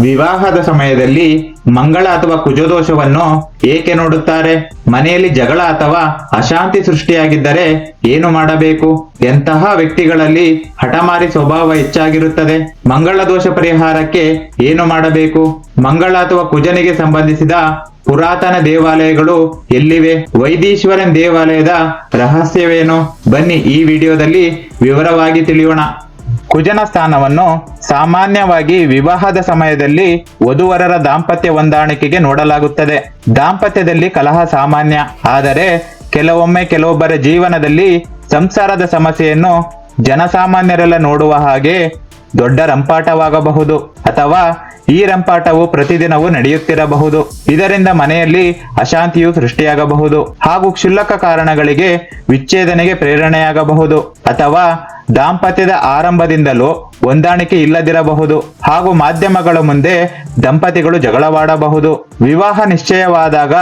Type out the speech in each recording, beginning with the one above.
ವಿವಾಹದ ಸಮಯದಲ್ಲಿ ಮಂಗಳ ಅಥವಾ ಕುಜದೋಷವನ್ನು ಏಕೆ ನೋಡುತ್ತಾರೆ? ಮನೆಯಲ್ಲಿ ಜಗಳ ಅಥವಾ ಅಶಾಂತಿ ಸೃಷ್ಟಿಯಾಗಿದ್ದರೆ ಏನು ಮಾಡಬೇಕು? ಎಂತಹ ವ್ಯಕ್ತಿಗಳಲ್ಲಿ ಹಠಮಾರಿ ಸ್ವಭಾವ ಹೆಚ್ಚಾಗಿರುತ್ತದೆ? ಮಂಗಳ ದೋಷ ಪರಿಹಾರಕ್ಕೆ ಏನು ಮಾಡಬೇಕು? ಮಂಗಳ ಅಥವಾ ಕುಜನಿಗೆ ಸಂಬಂಧಿಸಿದ ಪುರಾತನ ದೇವಾಲಯಗಳು ಎಲ್ಲಿವೆ? ವೈದೀಶ್ವರನ್ ದೇವಾಲಯದ ರಹಸ್ಯವೇನು? ಬನ್ನಿ ಈ ವಿಡಿಯೋದಲ್ಲಿ ವಿವರವಾಗಿ ತಿಳಿಯೋಣ. ಕುಜನ ಸ್ಥಾನವನ್ನು ಸಾಮಾನ್ಯವಾಗಿ ವಿವಾಹದ ಸಮಯದಲ್ಲಿ ವಧುವರರ ದಾಂಪತ್ಯ ಹೊಂದಾಣಿಕೆಗೆ ನೋಡಲಾಗುತ್ತದೆ. ದಾಂಪತ್ಯದಲ್ಲಿ ಕಲಹ ಸಾಮಾನ್ಯ. ಆದರೆ ಕೆಲವೊಮ್ಮೆ ಕೆಲವೊಬ್ಬರ ಜೀವನದಲ್ಲಿ ಸಂಸಾರದ ಸಮಸ್ಯೆಯನ್ನು ಜನಸಾಮಾನ್ಯರೆಲ್ಲ ನೋಡುವ ಹಾಗೆ ದೊಡ್ಡ ರಂಪಾಟವಾಗಬಹುದು. ಅಥವಾ ಈ ರಂಪಾಟವು ಪ್ರತಿದಿನವೂ ನಡೆಯುತ್ತಿರಬಹುದು. ಇದರಿಂದ ಮನೆಯಲ್ಲಿ ಅಶಾಂತಿಯು ಸೃಷ್ಟಿಯಾಗಬಹುದು ಹಾಗೂ ಕ್ಷುಲ್ಲಕ ಕಾರಣಗಳಿಗೆ ವಿಚ್ಛೇದನೆಗೆ ಪ್ರೇರಣೆಯಾಗಬಹುದು ಅಥವಾ ದಾಂಪತ್ಯದ ಆರಂಭದಿಂದಲೂ ಹೊಂದಾಣಿಕೆ ಇಲ್ಲದಿರಬಹುದು ಹಾಗೂ ಮಾಧ್ಯಮಗಳ ಮುಂದೆ ದಂಪತಿಗಳು ಜಗಳವಾಡಬಹುದು. ವಿವಾಹ ನಿಶ್ಚಯವಾದಾಗ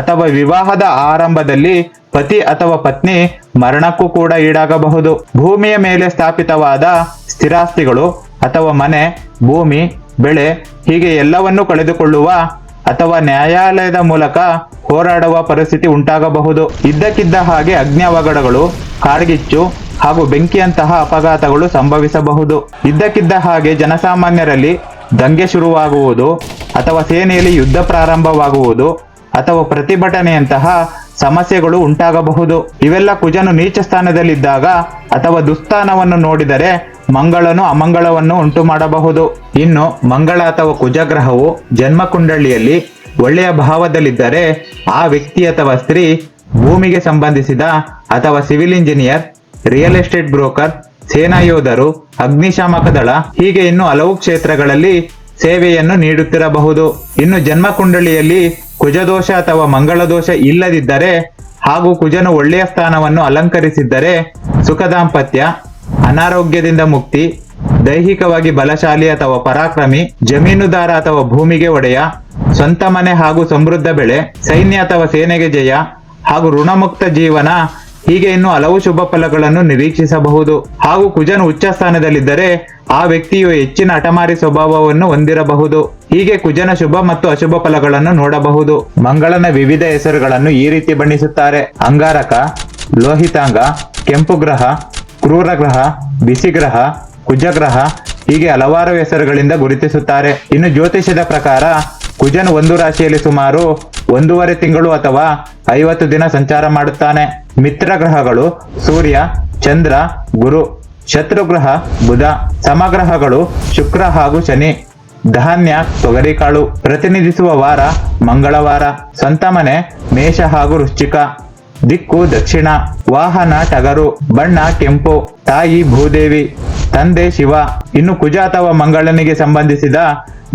ಅಥವಾ ವಿವಾಹದ ಆರಂಭದಲ್ಲಿ ಪತಿ ಅಥವಾ ಪತ್ನಿ ಮರಣಕ್ಕೂ ಕೂಡ ಈಡಾಗಬಹುದು. ಭೂಮಿಯ ಮೇಲೆ ಸ್ಥಾಪಿತವಾದ ಸ್ಥಿರಾಸ್ತಿಗಳು ಅಥವಾ ಮನೆ, ಭೂಮಿ ಬೆಳೆ ಹೀಗೆ ಎಲ್ಲವನ್ನೂ ಕಳೆದುಕೊಳ್ಳುವ ಅಥವಾ ನ್ಯಾಯಾಲಯದ ಮೂಲಕ ಹೋರಾಡುವ ಪರಿಸ್ಥಿತಿ ಉಂಟಾಗಬಹುದು. ಇದ್ದಕ್ಕಿದ್ದ ಹಾಗೆ ಅಗ್ನಿ ಅವಘಡಗಳು, ಕಾರ್ಗಿಚ್ಚು ಹಾಗೂ ಬೆಂಕಿಯಂತಹ ಅಪಘಾತಗಳು ಸಂಭವಿಸಬಹುದು. ಇದ್ದಕ್ಕಿದ್ದ ಹಾಗೆ ಜನಸಾಮಾನ್ಯರಲ್ಲಿ ದಂಗೆ ಶುರುವಾಗುವುದು ಅಥವಾ ಸೇನೆಯಲ್ಲಿ ಯುದ್ಧ ಪ್ರಾರಂಭವಾಗುವುದು ಅಥವಾ ಪ್ರತಿಭಟನೆಯಂತಹ ಸಮಸ್ಯೆಗಳು ಉಂಟಾಗಬಹುದು. ಇವೆಲ್ಲ ಕುಜನು ನೀಚ ಸ್ಥಾನದಲ್ಲಿದ್ದಾಗ ಅಥವಾ ದುಸ್ಥಾನವನ್ನು ನೋಡಿದರೆ ಮಂಗಳನು ಅಮಂಗಳವನ್ನು ಉಂಟು ಮಾಡಬಹುದು. ಇನ್ನು ಮಂಗಳ ಅಥವಾ ಕುಜಗ್ರಹವು ಜನ್ಮ ಕುಂಡಳಿಯಲ್ಲಿ ಒಳ್ಳೆಯ ಭಾವದಲ್ಲಿದ್ದರೆ ಆ ವ್ಯಕ್ತಿ ಅಥವಾ ಸ್ತ್ರೀ ಭೂಮಿಗೆ ಸಂಬಂಧಿಸಿದ ಅಥವಾ civil engineer, real estate broker, ಸೇನಾ ಯೋಧರು, ಅಗ್ನಿಶಾಮಕ ದಳ ಹೀಗೆ ಇನ್ನು ಹಲವು ಕ್ಷೇತ್ರಗಳಲ್ಲಿ ಸೇವೆಯನ್ನು ನೀಡುತ್ತಿರಬಹುದು. ಇನ್ನು ಜನ್ಮ ಕುಂಡಳಿಯಲ್ಲಿ ಕುಜದೋಷ ಅಥವಾ ಮಂಗಳ ದೋಷ ಇಲ್ಲದಿದ್ದರೆ ಹಾಗೂ ಕುಜನು ಒಳ್ಳೆಯ ಸ್ಥಾನವನ್ನು ಅಲಂಕರಿಸಿದ್ದರೆ ಸುಖ ದಾಂಪತ್ಯ ಅನಾರೋಗ್ಯದಿಂದ ಮುಕ್ತಿ, ದೈಹಿಕವಾಗಿ ಬಲಶಾಲಿ ಅಥವಾ ಪರಾಕ್ರಮಿ, ಜಮೀನುದಾರ ಅಥವಾ ಭೂಮಿಗೆ ಒಡೆಯ, ಸ್ವಂತ ಮನೆ ಹಾಗೂ ಸಮೃದ್ಧ ಬೆಳೆ, ಸೈನ್ಯ ಅಥವಾ ಸೇನೆಗೆ ಜಯ ಹಾಗೂ ಋಣಮುಕ್ತ ಜೀವನ, ಹೀಗೆ ಇನ್ನು ಹಲವು ಶುಭ ಫಲಗಳನ್ನು ನಿರೀಕ್ಷಿಸಬಹುದು. ಹಾಗೂ ಕುಜನ್ ಉಚ್ಚ ಸ್ಥಾನದಲ್ಲಿದ್ದರೆ ಆ ವ್ಯಕ್ತಿಯು ಹೆಚ್ಚಿನ ಅಟಮಾರಿ ಸ್ವಭಾವವನ್ನು ಹೊಂದಿರಬಹುದು. ಹೀಗೆ ಕುಜನ ಶುಭ ಮತ್ತು ಅಶುಭ ಫಲಗಳನ್ನು ನೋಡಬಹುದು. ಮಂಗಳನ ವಿವಿಧ ಹೆಸರುಗಳನ್ನು ಈ ರೀತಿ ಬಣ್ಣಿಸುತ್ತಾರೆ. ಅಂಗಾರಕ, ಲೋಹಿತಾಂಗ ಕೆಂಪು ಗ್ರಹ ಕ್ರೂರ ಗ್ರಹ ಬಿಸಿ ಗ್ರಹ ಕುಜಗ್ರಹ ಹೀಗೆ ಹಲವಾರು ಹೆಸರುಗಳಿಂದ ಗುರುತಿಸುತ್ತಾರೆ. ಇನ್ನು ಜ್ಯೋತಿಷ್ಯದ ಪ್ರಕಾರ ಕುಜನ್ ಒಂದು ರಾಶಿಯಲ್ಲಿ ಸುಮಾರು ಒಂದೂವರೆ ತಿಂಗಳು ಅಥವಾ ಐವತ್ತು ದಿನ ಸಂಚಾರ ಮಾಡುತ್ತಾನೆ. ಮಿತ್ರ ಗ್ರಹಗಳು ಸೂರ್ಯ, ಚಂದ್ರ, ಗುರು ಶತ್ರುಗ್ರಹ ಬುಧ, ಸಮಗ್ರಹಗಳು ಶುಕ್ರ ಹಾಗೂ ಶನಿ, ಧಾನ್ಯ ತೊಗರಿಕಾಳು ಪ್ರತಿನಿಧಿಸುವ ವಾರ ಮಂಗಳವಾರ ಸ್ವಂತ ಮನೆ ಮೇಷ ಹಾಗೂ ವೃಶ್ಚಿಕ. ದಿಕ್ಕು ದಕ್ಷಿಣ, ವಾಹನ, ಟಗರು, ಬಣ್ಣ, ಕೆಂಪು, ತಾಯಿ, ಭೂದೇವಿ, ತಂದೆ, ಶಿವ. ಇನ್ನು ಕುಜ ಅಥವಾ ಮಂಗಳನಿಗೆ ಸಂಬಂಧಿಸಿದ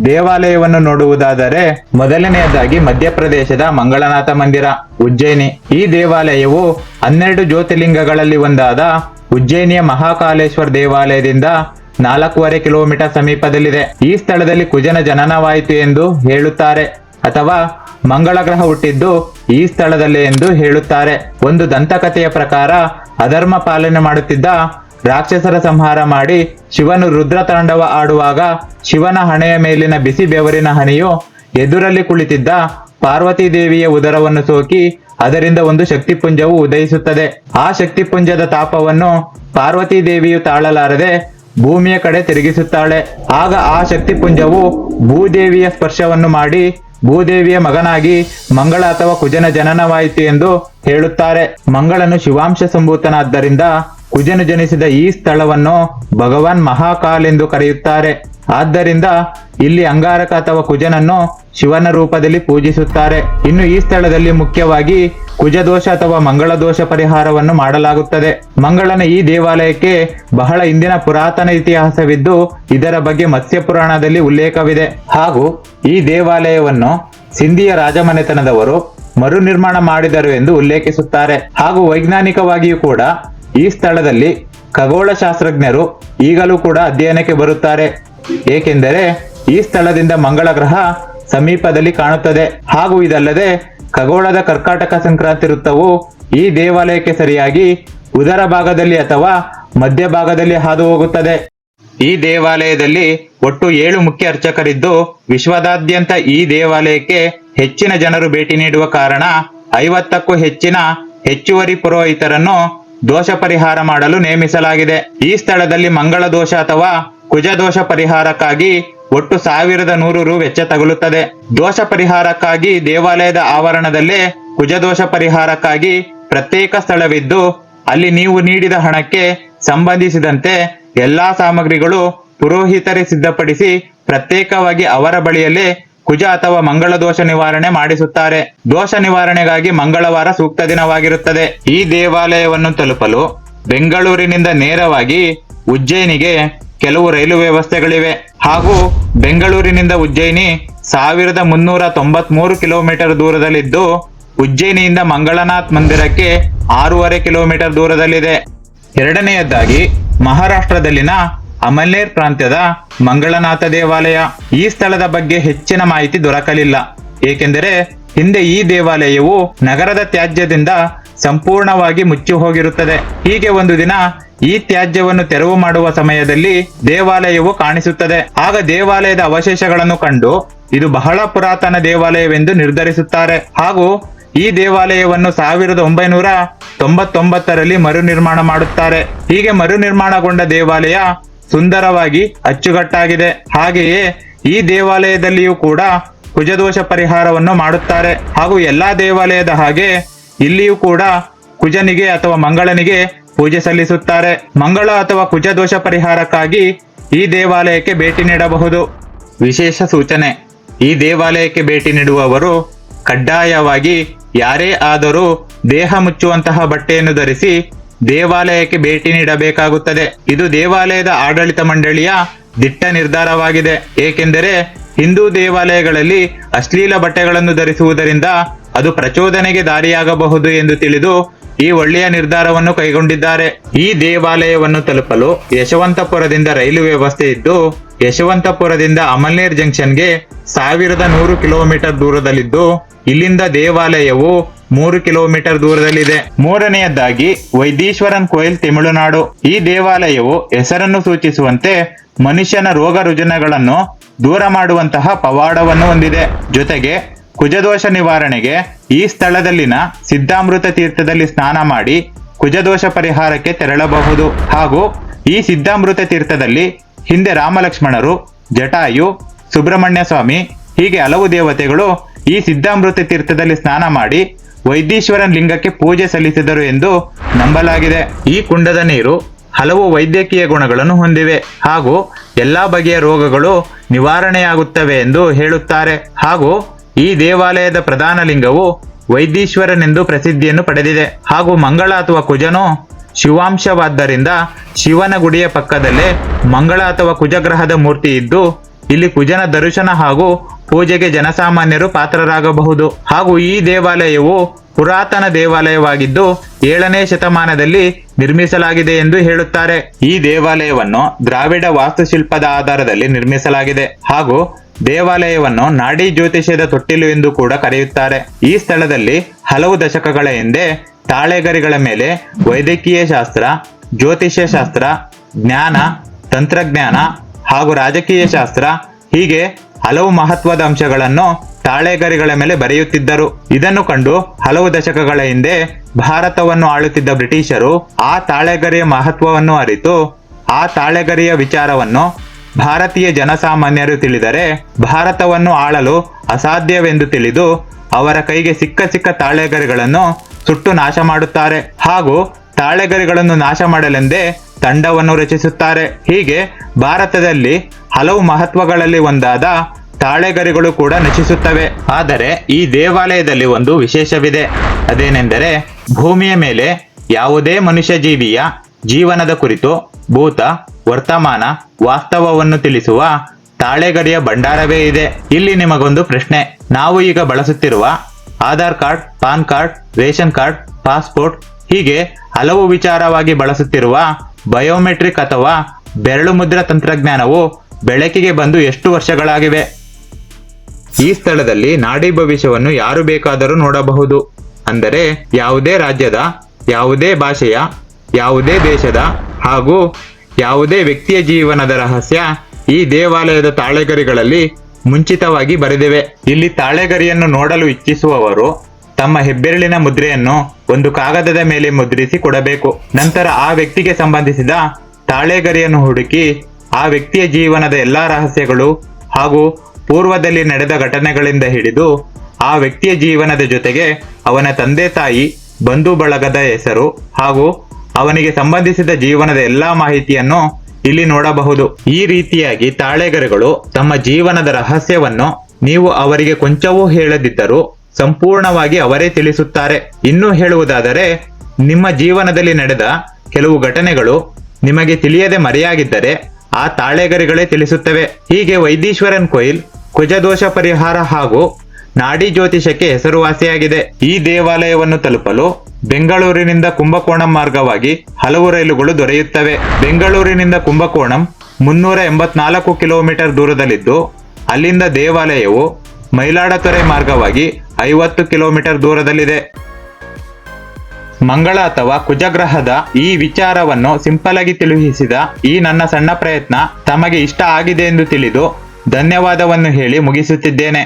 ದೇವಾಲಯವನ್ನು ನೋಡುವುದಾದರೆ ಮೊದಲನೆಯದಾಗಿ ಮಧ್ಯಪ್ರದೇಶದ ಮಂಗಳನಾಥ ಮಂದಿರ, ಉಜ್ಜಯಿನಿ. ಈ ದೇವಾಲಯವು ಹನ್ನೆರಡು ಜ್ಯೋತಿರ್ಲಿಂಗಗಳಲ್ಲಿ ಒಂದಾದ ಉಜ್ಜಯಿನಿಯ ಮಹಾಕಾಲೇಶ್ವರ ದೇವಾಲಯದಿಂದ ನಾಲ್ಕೂವರೆ ಕಿಲೋಮೀಟರ್ ಸಮೀಪದಲ್ಲಿದೆ. ಈ ಸ್ಥಳದಲ್ಲಿ ಕುಜನ ಜನನವಾಯಿತು ಎಂದು ಹೇಳುತ್ತಾರೆ. ಅಥವಾ ಮಂಗಳ ಗ್ರಹ ಹುಟ್ಟಿದ್ದು ಈ ಸ್ಥಳದಲ್ಲೇ ಎಂದು ಹೇಳುತ್ತಾರೆ. ಒಂದು ದಂತಕಥೆಯ ಪ್ರಕಾರ ಅಧರ್ಮ ಪಾಲನೆ ಮಾಡುತ್ತಿದ್ದ ರಾಕ್ಷಸರ ಸಂಹಾರ ಮಾಡಿ ಶಿವನು ರುದ್ರ ತಾಂಡವ ಆಡುವಾಗ ಶಿವನ ಹಣೆಯ ಮೇಲಿನ ಬಿಸಿ ಬೆವರಿನ ಹನಿಯು ಎದುರಲ್ಲಿ ಕುಳಿತಿದ್ದ ಪಾರ್ವತಿ ದೇವಿಯ ಉದರವನ್ನು ಸೋಕಿ ಅದರಿಂದ ಒಂದು ಶಕ್ತಿಪುಂಜವು ಉದಯಿಸುತ್ತದೆ. ಆ ಶಕ್ತಿಪುಂಜದ ತಾಪವನ್ನು ಪಾರ್ವತಿ ದೇವಿಯು ತಾಳಲಾರದೆ ಭೂಮಿಯ ಕಡೆ ತಿರುಗಿಸುತ್ತಾಳೆ. ಆಗ ಆ ಶಕ್ತಿಪುಂಜವು ಭೂದೇವಿಯ ಸ್ಪರ್ಶವನ್ನು ಮಾಡಿ ಭೂದೇವಿಯ ಮಗನಾಗಿ ಮಂಗಳ ಅಥವಾ ಕುಜನ ಜನನವಾಯಿತು ಎಂದು ಹೇಳುತ್ತಾರೆ. ಮಂಗಳನು ಶಿವಾಂಶ ಸಂಭೂತನಾದ್ದರಿಂದ ಕುಜನು ಜನಿಸಿದ ಈ ಸ್ಥಳವನ್ನು ಭಗವಾನ್ ಮಹಾಕಾಲ್ ಎಂದು ಕರೆಯುತ್ತಾರೆ. ಆದ್ದರಿಂದ ಇಲ್ಲಿ ಅಂಗಾರಕ ಅಥವಾ ಕುಜನನ್ನು ಶಿವನ ರೂಪದಲ್ಲಿ ಪೂಜಿಸುತ್ತಾರೆ. ಇನ್ನು ಈ ಸ್ಥಳದಲ್ಲಿ ಮುಖ್ಯವಾಗಿ ಕುಜದೋಷ ಅಥವಾ ಮಂಗಳ ದೋಷ ಪರಿಹಾರವನ್ನು ಮಾಡಲಾಗುತ್ತದೆ. ಮಂಗಳನ ಈ ದೇವಾಲಯಕ್ಕೆ ಬಹಳ ಹಿಂದಿನ ಪುರಾತನ ಇತಿಹಾಸವಿದ್ದು, ಇದರ ಬಗ್ಗೆ ಮತ್ಸ್ಯ ಪುರಾಣದಲ್ಲಿ ಉಲ್ಲೇಖವಿದೆ. ಹಾಗೂ ಈ ದೇವಾಲಯವನ್ನು ಸಿಂಧಿಯ ರಾಜಮನೆತನದವರು ಮರು ನಿರ್ಮಾಣ ಮಾಡಿದರು ಎಂದು ಉಲ್ಲೇಖಿಸುತ್ತಾರೆ. ಹಾಗೂ ವೈಜ್ಞಾನಿಕವಾಗಿಯೂ ಕೂಡ ಈ ಸ್ಥಳದಲ್ಲಿ ಖಗೋಳ ಶಾಸ್ತ್ರಜ್ಞರು ಈಗಲೂ ಕೂಡ ಅಧ್ಯಯನಕ್ಕೆ ಬರುತ್ತಾರೆ. ಏಕೆಂದರೆ ಈ ಸ್ಥಳದಿಂದ ಮಂಗಳ ಗ್ರಹ ಸಮೀಪದಲ್ಲಿ ಕಾಣುತ್ತದೆ. ಹಾಗೂ ಇದಲ್ಲದೆ ಖಗೋಳದ ಕರ್ಕಾಟಕ ಸಂಕ್ರಾಂತಿ ವೃತ್ತವು ಈ ದೇವಾಲಯಕ್ಕೆ ಸರಿಯಾಗಿ ಉದರ ಭಾಗದಲ್ಲಿ ಅಥವಾ ಮಧ್ಯಭಾಗದಲ್ಲಿ ಹಾದು ಹೋಗುತ್ತದೆ ಈ ದೇವಾಲಯದಲ್ಲಿ ಒಟ್ಟು ಏಳು ಮುಖ್ಯ ಅರ್ಚಕರಿದ್ದು, ವಿಶ್ವದಾದ್ಯಂತ ಈ ದೇವಾಲಯಕ್ಕೆ ಹೆಚ್ಚಿನ ಜನರು ಭೇಟಿ ನೀಡುವ ಕಾರಣ ಐವತ್ತಕ್ಕೂ ಹೆಚ್ಚಿನ ಹೆಚ್ಚುವರಿ ಪುರೋಹಿತರನ್ನು ದೋಷ ಪರಿಹಾರ ಮಾಡಲು ನೇಮಿಸಲಾಗಿದೆ. ಈ ಸ್ಥಳದಲ್ಲಿ ಮಂಗಳ ದೋಷ ಅಥವಾ ಕುಜ ದೋಷ ಪರಿಹಾರಕ್ಕಾಗಿ ಒಟ್ಟು ಸಾವಿರದ ನೂರು ರು ವೆಚ್ಚ ತಗುಲುತ್ತದೆ. ದೋಷ ಪರಿಹಾರಕ್ಕಾಗಿ ದೇವಾಲಯದ ಆವರಣದಲ್ಲೇ ಕುಜದೋಷ ಪರಿಹಾರಕ್ಕಾಗಿ ಪ್ರತ್ಯೇಕ ಸ್ಥಳವಿದ್ದು, ಅಲ್ಲಿ ನೀವು ನೀಡಿದ ಹಣಕ್ಕೆ ಸಂಬಂಧಿಸಿದಂತೆ ಎಲ್ಲಾ ಸಾಮಗ್ರಿಗಳು ಪುರೋಹಿತರೇ ಸಿದ್ಧಪಡಿಸಿ ಪ್ರತ್ಯೇಕವಾಗಿ ಅವರ ಬಳಿಯಲ್ಲೇ ಕುಜ ಅಥವಾ ಮಂಗಳ ದೋಷ ನಿವಾರಣೆ ಮಾಡಿಸುತ್ತಾರೆ. ದೋಷ ನಿವಾರಣೆಗಾಗಿ ಮಂಗಳವಾರ ಸೂಕ್ತ ದಿನವಾಗಿರುತ್ತದೆ. ಈ ದೇವಾಲಯವನ್ನು ತಲುಪಲು ಬೆಂಗಳೂರಿನಿಂದ ನೇರವಾಗಿ ಉಜ್ಜಯಿನಿಗೆ ಕೆಲವು ರೈಲು ವ್ಯವಸ್ಥೆಗಳಿವೆ. ಹಾಗೂ ಬೆಂಗಳೂರಿನಿಂದ ಉಜ್ಜಯಿನಿ ಸಾವಿರದ ಮುನ್ನೂರ ತೊಂಬತ್ಮೂರು ಕಿಲೋಮೀಟರ್ ದೂರದಲ್ಲಿದ್ದು, ಉಜ್ಜಯಿನಿಯಿಂದ ಮಂಗಳನಾಥ್ ಮಂದಿರಕ್ಕೆ ಆರೂವರೆ ಕಿಲೋಮೀಟರ್ ದೂರದಲ್ಲಿದೆ. ಎರಡನೆಯದಾಗಿ ಮಹಾರಾಷ್ಟ್ರದಲ್ಲಿನ ಅಮಲ್ನೇರ್ ಪ್ರಾಂತ್ಯದ ಮಂಗಳನಾಥ ದೇವಾಲಯ. ಈ ಸ್ಥಳದ ಬಗ್ಗೆ ಹೆಚ್ಚಿನ ಮಾಹಿತಿ ದೊರಕಲಿಲ್ಲ. ಏಕೆಂದರೆ ಹಿಂದೆ ಈ ದೇವಾಲಯವು ನಗರದ ತ್ಯಾಜ್ಯದಿಂದ ಸಂಪೂರ್ಣವಾಗಿ ಮುಚ್ಚಿ ಹೋಗಿರುತ್ತದೆ ಹೀಗೆ ಒಂದು ದಿನ ಈ ತ್ಯಾಜ್ಯವನ್ನು ತೆರವು ಮಾಡುವ ಸಮಯದಲ್ಲಿ ದೇವಾಲಯವು ಕಾಣಿಸುತ್ತದೆ. ಆಗ ದೇವಾಲಯದ ಅವಶೇಷಗಳನ್ನು ಕಂಡು ಇದು ಬಹಳ ಪುರಾತನ ದೇವಾಲಯವೆಂದು ನಿರ್ಧರಿಸುತ್ತಾರೆ. ಹಾಗೂ ಈ ದೇವಾಲಯವನ್ನು ಸಾವಿರದ ಒಂಬೈನೂರ ತೊಂಬತ್ತೊಂಬತ್ತರಲ್ಲಿ ಮರು ನಿರ್ಮಾಣ ಮಾಡುತ್ತಾರೆ. ಹೀಗೆ ಮರು ನಿರ್ಮಾಣಗೊಂಡ ದೇವಾಲಯ ಸುಂದರವಾಗಿ ಅಚ್ಚುಕಟ್ಟಾಗಿದೆ. ಹಾಗೆಯೇ ಈ ದೇವಾಲಯದಲ್ಲಿಯೂ ಕೂಡ ಕುಜದೋಷ ಪರಿಹಾರವನ್ನು ಮಾಡುತ್ತಾರೆ. ಹಾಗೂ ಎಲ್ಲಾ ದೇವಾಲಯದ ಹಾಗೆ ಇಲ್ಲಿಯೂ ಕೂಡ ಕುಜನಿಗೆ ಅಥವಾ ಮಂಗಳನಿಗೆ ಪೂಜೆ ಸಲ್ಲಿಸುತ್ತಾರೆ. ಮಂಗಳ ಅಥವಾ ಕುಜ ದೋಷ ಪರಿಹಾರಕ್ಕಾಗಿ ಈ ದೇವಾಲಯಕ್ಕೆ ಭೇಟಿ ನೀಡಬಹುದು. ವಿಶೇಷ ಸೂಚನೆ, ಈ ದೇವಾಲಯಕ್ಕೆ ಭೇಟಿ ನೀಡುವವರು ಕಡ್ಡಾಯವಾಗಿ ಯಾರೇ ಆದರೂ ದೇಹ ಮುಚ್ಚುವಂತಹ ಬಟ್ಟೆಯನ್ನು ಧರಿಸಿ ದೇವಾಲಯಕ್ಕೆ ಭೇಟಿ ನೀಡಬೇಕಾಗುತ್ತದೆ. ಇದು ದೇವಾಲಯದ ಆಡಳಿತ ಮಂಡಳಿಯ ದಿಟ್ಟ ನಿರ್ಧಾರವಾಗಿದೆ. ಏಕೆಂದರೆ ಹಿಂದೂ ದೇವಾಲಯಗಳಲ್ಲಿ ಅಶ್ಲೀಲ ಬಟ್ಟೆಗಳನ್ನು ಧರಿಸುವುದರಿಂದ ಅದು ಪ್ರಚೋದನೆಗೆ ದಾರಿಯಾಗಬಹುದು ಎಂದು ತಿಳಿದು ಈ ಒಳ್ಳೆಯ ನಿರ್ಧಾರವನ್ನು ಕೈಗೊಂಡಿದ್ದಾರೆ. ಈ ದೇವಾಲಯವನ್ನು ತಲುಪಲು ಯಶವಂತಪುರದಿಂದ ರೈಲು ವ್ಯವಸ್ಥೆ ಇದ್ದು, ಯಶವಂತಪುರದಿಂದ ಅಮಲ್ನೇರ್ ಜಂಕ್ಷನ್ಗೆ ಸಾವಿರದ ನೂರು ಕಿಲೋಮೀಟರ್ ದೂರದಲ್ಲಿದ್ದು, ಇಲ್ಲಿಂದ ದೇವಾಲಯವು ಮೂರು ಕಿಲೋಮೀಟರ್ ದೂರದಲ್ಲಿದೆ. ಮೂರನೆಯದಾಗಿ ವೈದೀಶ್ವರನ್ ಕೋಯಿಲ್ ತಮಿಳುನಾಡು. ಈ ದೇವಾಲಯವು ಹೆಸರನ್ನು ಸೂಚಿಸುವಂತೆ ಮನುಷ್ಯನ ರೋಗ ರುಜಿನಗಳನ್ನು ದೂರ ಮಾಡುವಂತಹ ಪವಾಡವನ್ನು ಹೊಂದಿದೆ. ಜೊತೆಗೆ ಕುಜದೋಷ ನಿವಾರಣೆಗೆ ಈ ಸ್ಥಳದಲ್ಲಿನ ಸಿದ್ಧಾಮೃತ ತೀರ್ಥದಲ್ಲಿ ಸ್ನಾನ ಮಾಡಿ ಕುಜದೋಷ ಪರಿಹಾರಕ್ಕೆ ತೆರಳಬಹುದು. ಹಾಗೂ ಈ ಸಿದ್ಧಾಮೃತ ತೀರ್ಥದಲ್ಲಿ ಹಿಂದೆ ರಾಮಲಕ್ಷ್ಮಣರು, ಜಟಾಯು, ಸುಬ್ರಹ್ಮಣ್ಯ ಸ್ವಾಮಿ, ಹೀಗೆ ಹಲವು ದೇವತೆಗಳು ಈ ಸಿದ್ಧಾಮೃತ ತೀರ್ಥದಲ್ಲಿ ಸ್ನಾನ ಮಾಡಿ ವೈದ್ಯೇಶ್ವರನ್ ಲಿಂಗಕ್ಕೆ ಪೂಜೆ ಸಲ್ಲಿಸಿದರು ಎಂದು ನಂಬಲಾಗಿದೆ. ಈ ಕುಂಡದ ನೀರು ಹಲವು ವೈದ್ಯಕೀಯ ಗುಣಗಳನ್ನು ಹೊಂದಿವೆ ಹಾಗೂ ಎಲ್ಲಾ ಬಗೆಯ ರೋಗಗಳು ನಿವಾರಣೆಯಾಗುತ್ತವೆ ಎಂದು ಹೇಳುತ್ತಾರೆ. ಹಾಗೂ ಈ ದೇವಾಲಯದ ಪ್ರಧಾನ ಲಿಂಗವು ವೈದೀಶ್ವರನೆಂದು ಪ್ರಸಿದ್ಧಿಯನ್ನು ಪಡೆದಿದೆ ಹಾಗೂ ಮಂಗಳ ಅಥವಾ ಕುಜನು ಶಿವಾಂಶವಾದ್ದರಿಂದ ಶಿವನ ಗುಡಿಯ ಪಕ್ಕದಲ್ಲೇ ಮಂಗಳ ಅಥವಾ ಕುಜಗ್ರಹದ ಮೂರ್ತಿ ಇದ್ದು, ಇಲ್ಲಿ ಕುಜನ ದರ್ಶನ ಹಾಗೂ ಪೂಜೆಗೆ ಜನಸಾಮಾನ್ಯರು ಪಾತ್ರರಾಗಬಹುದು. ಹಾಗೂ ಈ ದೇವಾಲಯವು ಪುರಾತನ ದೇವಾಲಯವಾಗಿದ್ದು, ಏಳನೇ ಶತಮಾನದಲ್ಲಿ ನಿರ್ಮಿಸಲಾಗಿದೆ ಎಂದು ಹೇಳುತ್ತಾರೆ. ಈ ದೇವಾಲಯವನ್ನು ದ್ರಾವಿಡ ವಾಸ್ತುಶಿಲ್ಪದ ಆಧಾರದಲ್ಲಿ ನಿರ್ಮಿಸಲಾಗಿದೆ ಹಾಗೂ ದೇವಾಲಯವನ್ನು ನಾಡಿ ಜ್ಯೋತಿಷ್ಯದ ತೊಟ್ಟಿಲು ಎಂದು ಕೂಡ ಕರೆಯುತ್ತಾರೆ. ಈ ಸ್ಥಳದಲ್ಲಿ ಹಲವು ದಶಕಗಳ ಹಿಂದೆ ತಾಳೆಗರಿಗಳ ಮೇಲೆ ವೈದ್ಯಕೀಯ ಶಾಸ್ತ್ರ, ಜ್ಯೋತಿಷ್ಯ ಶಾಸ್ತ್ರ, ಜ್ಞಾನ, ತಂತ್ರಜ್ಞಾನ ಹಾಗೂ ರಾಜಕೀಯ ಶಾಸ್ತ್ರ ಹೀಗೆ ಹಲವು ಮಹತ್ವದ ಅಂಶಗಳನ್ನು ತಾಳೆಗರಿಗಳ ಮೇಲೆ ಬರೆಯುತ್ತಿದ್ದರು. ಇದನ್ನು ಕಂಡು ಹಲವು ದಶಕಗಳ ಹಿಂದೆ ಭಾರತವನ್ನು ಆಳುತ್ತಿದ್ದ ಬ್ರಿಟಿಷರು ಆ ತಾಳೆಗರಿಯ ಮಹತ್ವವನ್ನು ಅರಿತು, ಆ ತಾಳೆಗರಿಯ ವಿಚಾರವನ್ನು ಭಾರತೀಯ ಜನಸಾಮಾನ್ಯರು ತಿಳಿದರೆ ಭಾರತವನ್ನು ಆಳಲು ಅಸಾಧ್ಯವೆಂದು ತಿಳಿದು ಅವರ ಕೈಗೆ ಸಿಕ್ಕ ಸಿಕ್ಕ ತಾಳೆಗರಿಗಳನ್ನು ಸುಟ್ಟು ನಾಶ ಮಾಡುತ್ತಾರೆ. ಹಾಗೂ ತಾಳೆಗರಿಗಳನ್ನು ನಾಶ ಮಾಡಲೆಂದೇ ತಂಡವನ್ನು ರಚಿಸುತ್ತಾರೆ. ಹೀಗೆ ಭಾರತದಲ್ಲಿ ಹಲವು ಮಹತ್ವಗಳಲ್ಲಿ ಒಂದಾದ ತಾಳೆಗರಿಗಳು ಕೂಡ ನಶಿಸುತ್ತವೆ. ಆದರೆ ಈ ದೇವಾಲಯದಲ್ಲಿ ಒಂದು ವಿಶೇಷವಿದೆ. ಅದೇನೆಂದರೆ ಭೂಮಿಯ ಮೇಲೆ ಯಾವುದೇ ಮನುಷ್ಯ ಜೀವಿಯ ಜೀವನದ ಕುರಿತು ಭೂತ ವರ್ತಮಾನ ವಾಸ್ತವವನ್ನು ತಿಳಿಸುವ ತಾಳೆಗರಿಯ ಭಂಡಾರವೇ ಇದೆ. ಇಲ್ಲಿ ನಿಮಗೊಂದು ಪ್ರಶ್ನೆ. ನಾವು ಈಗ ಬಳಸುತ್ತಿರುವ Aadhaar card, PAN card, ration card, passport ಹೀಗೆ ಹಲವು ವಿಚಾರವಾಗಿ ಬಳಸುತ್ತಿರುವ ಬಯೋಮೆಟ್ರಿಕ್ ಅಥವಾ ಬೆರಳು ಮುದ್ರ ತಂತ್ರಜ್ಞಾನವು ಬೆಳಕಿಗೆ ಬಂದು ಎಷ್ಟು ವರ್ಷಗಳಾಗಿವೆ? ಈ ಸ್ಥಳದಲ್ಲಿ ನಾಡಿ ಭವಿಷ್ಯವನ್ನು ಯಾರು ಬೇಕಾದರೂ ನೋಡಬಹುದು. ಅಂದರೆ ಯಾವುದೇ ರಾಜ್ಯದ, ಯಾವುದೇ ಭಾಷೆಯ, ಯಾವುದೇ ದೇಶದ ಹಾಗೂ ಯಾವುದೇ ವ್ಯಕ್ತಿಯ ಜೀವನದ ರಹಸ್ಯ ಈ ದೇವಾಲಯದ ತಾಳೆಗರಿಗಳಲ್ಲಿ ಮುಂಚಿತವಾಗಿ ಬರೆದಿವೆ. ಇಲ್ಲಿ ತಾಳೆಗರಿಯನ್ನು ನೋಡಲು ಇಚ್ಛಿಸುವವರು ತಮ್ಮ ಹೆಬ್ಬೆರಳಿನ ಮುದ್ರೆಯನ್ನು ಒಂದು ಕಾಗದದ ಮೇಲೆ ಮುದ್ರಿಸಿ ಕೊಡಬೇಕು. ನಂತರ ಆ ವ್ಯಕ್ತಿಗೆ ಸಂಬಂಧಿಸಿದ ತಾಳೆಗರಿಯನ್ನು ಹುಡುಕಿ ಆ ವ್ಯಕ್ತಿಯ ಜೀವನದ ಎಲ್ಲಾ ರಹಸ್ಯಗಳು ಹಾಗೂ ಪೂರ್ವದಲ್ಲಿ ನಡೆದ ಘಟನೆಗಳಿಂದ ಹಿಡಿದು ಆ ವ್ಯಕ್ತಿಯ ಜೀವನದ ಜೊತೆಗೆ ಅವನ ತಂದೆ ತಾಯಿ ಬಂಧು ಬಳಗದ ಹೆಸರು ಹಾಗೂ ಅವನಿಗೆ ಸಂಬಂಧಿಸಿದ ಜೀವನದ ಎಲ್ಲಾ ಮಾಹಿತಿಯನ್ನು ಇಲ್ಲಿ ನೋಡಬಹುದು. ಈ ರೀತಿಯಾಗಿ ತಾಳೆಗರೆಗಳು ತಮ್ಮ ಜೀವನದ ರಹಸ್ಯವನ್ನು ನೀವು ಅವರಿಗೆ ಕೊಂಚವೂ ಹೇಳದಿದ್ದರೂ ಸಂಪೂರ್ಣವಾಗಿ ಅವರೇ ತಿಳಿಸುತ್ತಾರೆ. ಇನ್ನೂ ಹೇಳುವುದಾದರೆ, ನಿಮ್ಮ ಜೀವನದಲ್ಲಿ ನಡೆದ ಕೆಲವು ಘಟನೆಗಳು ನಿಮಗೆ ತಿಳಿಯದೆ ಮರೆಯಾಗಿದ್ದರೆ ಆ ತಾಳೆಗರಿಗಳೇ ತಿಳಿಸುತ್ತವೆ. ಹೀಗೆ ವೈದೀಶ್ವರನ್ ಕೊಯಿಲ್, ಕುಜದೋಷ ಪರಿಹಾರ ಹಾಗೂ ನಾಡಿ ಜ್ಯೋತಿಷಕ್ಕೆ ಹೆಸರುವಾಸಿಯಾಗಿದೆ. ಈ ದೇವಾಲಯವನ್ನು ತಲುಪಲು ಬೆಂಗಳೂರಿನಿಂದ ಕುಂಭಕೋಣಂ ಮಾರ್ಗವಾಗಿ ಹಲವು ರೈಲುಗಳು ದೊರೆಯುತ್ತವೆ. ಬೆಂಗಳೂರಿನಿಂದ ಕುಂಭಕೋಣಂ ಮುನ್ನೂರ ಎಂಬತ್ನಾಲ್ಕು ಕಿಲೋಮೀಟರ್ ದೂರದಲ್ಲಿದ್ದು, ಅಲ್ಲಿಂದ ದೇವಾಲಯವು ಮೈಲಾಡತೊರೆ ಮಾರ್ಗವಾಗಿ ಐವತ್ತು ಕಿಲೋಮೀಟರ್ ದೂರದಲ್ಲಿದೆ. ಮಂಗಳ ಅಥವಾ ಕುಜಗ್ರಹದ ಈ ವಿಚಾರವನ್ನು ಸಿಂಪಲ್ ಆಗಿ ತಿಳಿಸಿದ ಈ ನನ್ನ ಸಣ್ಣ ಪ್ರಯತ್ನ ತಮಗೆ ಇಷ್ಟ ಆಗಿದೆ ಎಂದು ತಿಳಿದು ಧನ್ಯವಾದವನ್ನು ಹೇಳಿ ಮುಗಿಸುತ್ತಿದ್ದೇನೆ.